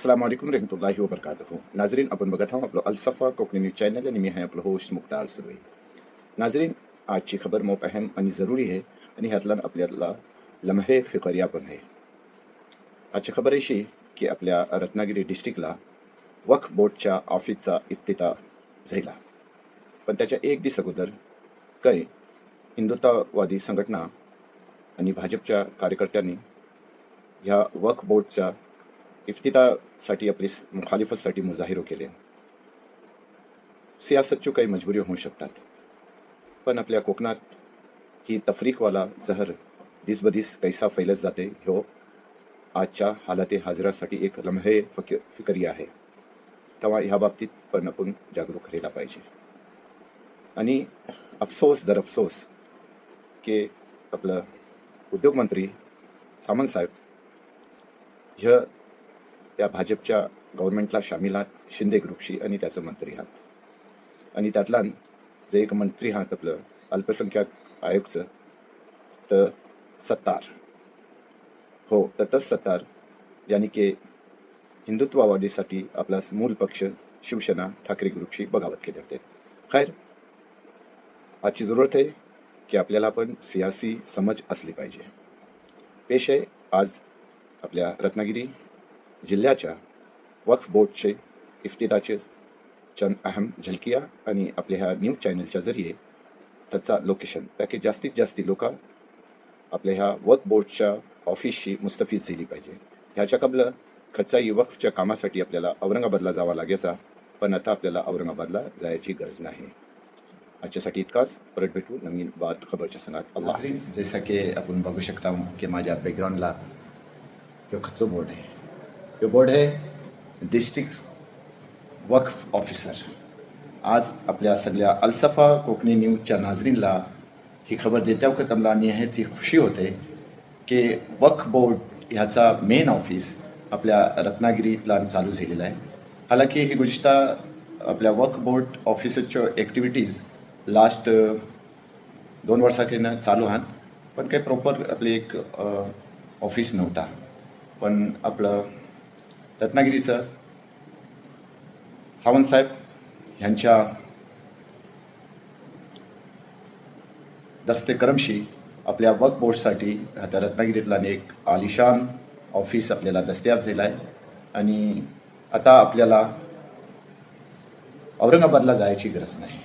अस्सलाम वालेकुम रहमतुल्लाहि वबरकातुहू नाजरीन आपण बघत आहोत आपलं अल्सफा कोकणी न्यूज चॅनल आणि मी आहे आपलं होस्ट मुक्तार सुरवे नाजरीन आजची खबर मोप अहम आणि जरुरी आहे आणि ह्यातला आपल्याला लम्हे फिकरिया पण आहे आजची खबर अशी की आपल्या रत्नागिरी डिस्ट्रिक्टला वक्फ बोर्डच्या ऑफिसचा इफ्तिता झाला पण त्याच्या एक दिवस अगोदर काही हिंदुत्ववादी संघटना आणि भाजपच्या कार्यकर्त्यांनी ह्या वक्फ बोर्डच्या इफ्तितासाठी आपली मुखालिफतसाठी मुजाहिरो केले. सियासतच्या काही मजबुरी होऊ शकतात. पण आपल्या कोकणात ही तफरीकवाला जहर दिसबदिस कैसा फैलत जाते ह्यो आजच्या हालाते हाजरासाठी एक लम्हे फक फिकरी आहे. तेव्हा ह्या बाबतीत पण आपण जागरूक राहिला पाहिजे. आणि अफसोस दर अफसोस की आपलं उद्योगमंत्री सामंतसाहेब ह्या त्या भाजपच्या गव्हर्नमेंटला शामिल आहात शिंदे ग्रुपशी आणि त्याचं मंत्री आहात. आणि त्यातल्यान जे एक मंत्री आहात आपलं अल्पसंख्याक आयोगचं तर सत्तार. हो ततच सत्तार ज्यांनी की हिंदुत्ववादीसाठी आपला मूल पक्ष शिवसेना ठाकरे ग्रुपशी बगावत केले होते. खैर आजची जरूरत आहे की आपल्याला पण सियासी समज असली पाहिजे. पेश आहे आज आपल्या रत्नागिरी जिल्ह्याच्या वक्फ बोर्डचे इफ्तिताचे चंद अहम झलकिया आणि आपल्या ह्या न्यूज चॅनलच्या जरिये त्याचा लोकेशन ताकी जास्तीत जास्ती लोक आपल्या ह्या वक्फ बोर्डच्या ऑफिसशी मुस्तफीज झाली पाहिजे. ह्याच्या कबलं खचाई वक्फच्या कामासाठी आपल्याला औरंगाबादला जावा लागायचा पण आता आपल्याला औरंगाबादला जायची गरज नाही. आजच्यासाठी इतकाच. परत भेटू नवीन बात खबरच्या संघात अल्लाह हाफिज. जैसा की आपण बघू शकता की माझ्या बॅकग्राऊंडला ह्यो खचो बोर्ड आहे ह्यो बोर्ड आहे डिस्ट्रिक्ट वक्फ ऑफिसर आज आपल्या सगळ्या अल्सफा कोकणी न्यूजच्या नाजरीनला ही खबर देत्या का तमला आहे ती खुशी होते की वक्फ बोर्ड ह्याचा मेन ऑफिस आपल्या रत्नागिरीतला चालू झालेला आहे. हालांकि ही गुजता आपल्या वक्फ बोर्ड ऑफिसच्या ॲक्टिव्हिटीज लास्ट दोन वर्षाकडनं चालू आहात पण काही प्रॉपर आपली एक ऑफिस नव्हता. पण आपलं रत्नागिरीचं सावंतसाहेब ह्यांच्या दस्ते करमशी आपल्या वर्क बोर्डसाठी आता रत्नागिरीतला एक आलिशान ऑफिस आपल्याला दस्तयाब झाला आहे आणि आता आपल्याला औरंगाबादला जायची गरज नाही.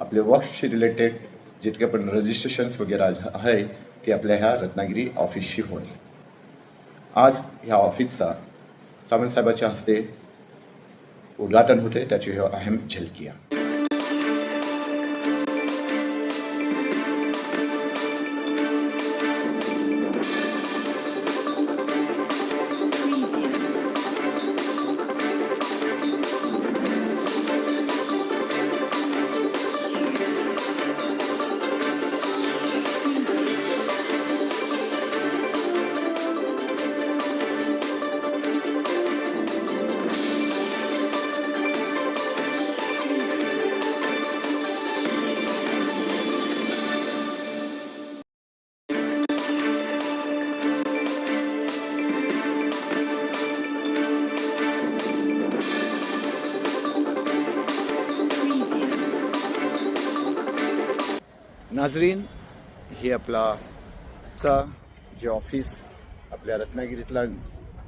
आपले वर्कशी रिलेटेड जितके पण रजिस्ट्रेशन्स वगैरे आहे ते आपल्या ह्या रत्नागिरी ऑफिसशी होईल. आज ह्या ऑफिसचा सावंतसाहेबाच्या हस्ते उद्घाटन होते त्याची ह्यो अहम झलकिया नाजरीन हे आपला चा जे ऑफिस आपल्या रत्नागिरीतला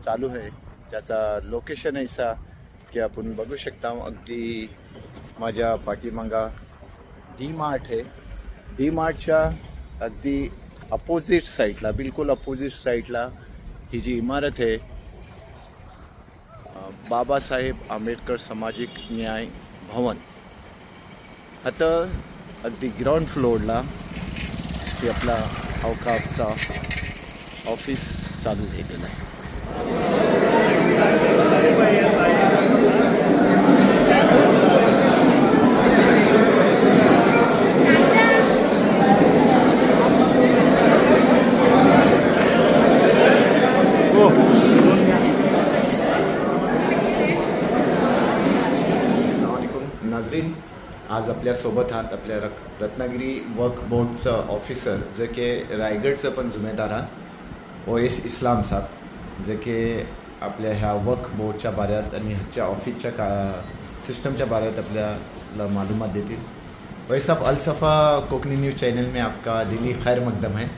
चालू आहे त्याचा लोकेशन ऐसा की आपण बघू शकता अगदी माझ्या पाठीमागा डी मार्ट आहे. डी मार्टच्या अगदी अपोजिट साईडला बिलकुल अपोजिट साईडला ही जी इमारत आहे बाबासाहेब आंबेडकर सामाजिक न्याय भवन. आता अगदी ग्राउंड फ्लोअरला ते आपला अवकाशचा ऑफिस चालू झालेला आहे अस्सलामुअलैकुम नाजरीन आज आपल्यासोबत आहात आपल्या रक रत्नागिरी वर्क बोर्डचं ऑफिसर जे की रायगडचं पण जुमेदार आहात. ओ एस इस्लाम साहेब जे की आपल्या ह्या वर्क बोर्डच्या बाऱ्यात आणि ह्याच्या ऑफिसच्या का सिस्टमच्या बाऱ्यात आपल्याला मालूमात देतील. वही साहब अलसफ़ा कोकनी न्यूज़ चैनल में आपका दिली खैर मकदम है.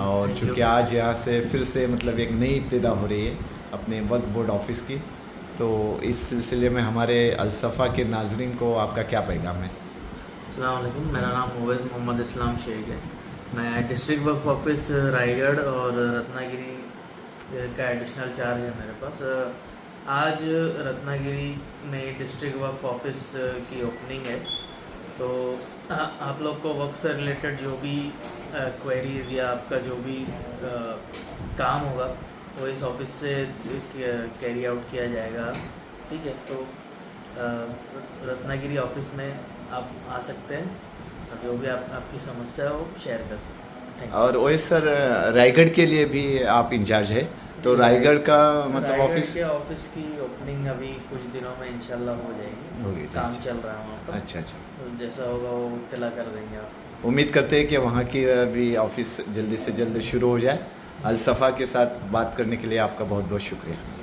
और चूँकि. आज यहाँ से फिर से मतलब एक नई इब्तदा हो रही है अपने वर्क बोर्ड ऑफिस की तो इस सिलसिले में हमारे अलसफ़ा के नाजरन को आपका क्या पैगाम है? अलैक्म मेरा नाम मुवैज़ मोहम्मद इस्लाम शेख है। मैं डिस्ट्रिक्ट वर्क ऑफ़िस रायगढ़ और रत्नागिरी का एडिशनल चार्ज है मेरे पास। आज रत्नागिरी में डिस्ट्रिक्ट वर्क ऑफ़िस की ओपनिंग है। तो आप लोग को वर्क से रिलेटेड जो भी क्वेरीज या आपका जो भी काम होगा वो इस ऑफ़िस से कैरी आउट किया जाएगा। ठीक है तो रत्नागिरी ऑफ़िस में आप आ सकते हैं और जो भी आप आपकी समस्या है वो शेयर कर सकते हैं। और वही सर रायगढ़ के लिए भी आप इंचार्ज है? तो रायगढ़ का मतलब ऑफ़िस के ऑफ़िस की ओपनिंग अभी कुछ दिनों में इंशाल्लाह हो जाएगी। होगी, काम अच्छा। चल रहा है वहाँ पर। अच्छा अच्छा। तो जैसा होगा वो इतला कर देंगे आप। उम्मीद करते हैं कि वहाँ की भी ऑफ़िस जल्दी से जल्द शुरू हो जाए। अलसफ़ा के साथ बात करने के लिए आपका बहुत बहुत शुक्रिया।